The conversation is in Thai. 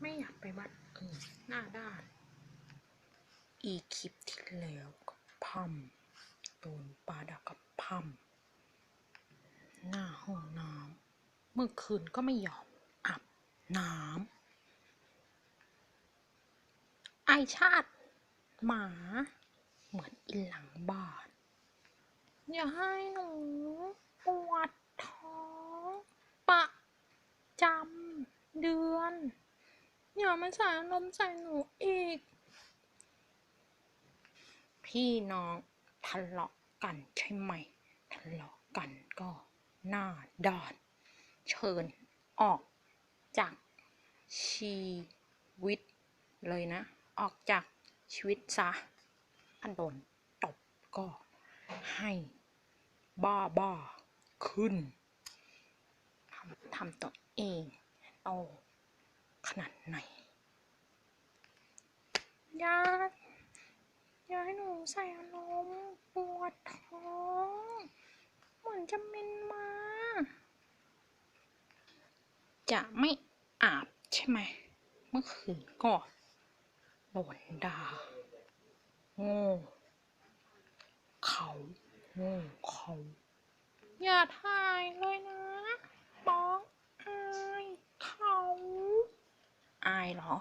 ไม่อยากไปวัดเออหน้าด้าน อีคลิปที่แล้วกับพัมโดนปลาดักกับพัมหน้าห้องน้ำเมื่อคืนก็ไม่ยอมอาบน้ำไอชาติหมา เหมือนอินหลังบ้าน อย่าให้หนูปวดท้อง ประจำเดือน อย่ามาใส่อารมใส่หนูอีก พี่น้องทะเลาะกันใช่ไหม ทะเลาะกันก็หน้าด้าน เชิญออกจากชีวิตเลยนะ ออกจากชีวิตซะถ้าโดนตบก็ให้บ้าบ้าๆขึ้นทำทำตัวเองโต ขนาดไหนอยาอย่าให้หนูใส่อารมณ์ปวดท้อง เหมือนจะเมนมา จะไม่อาบใช่ไหม เมื่อคืนก็โดนด่าโง่เขาโง่เขา อย่าท เหรอ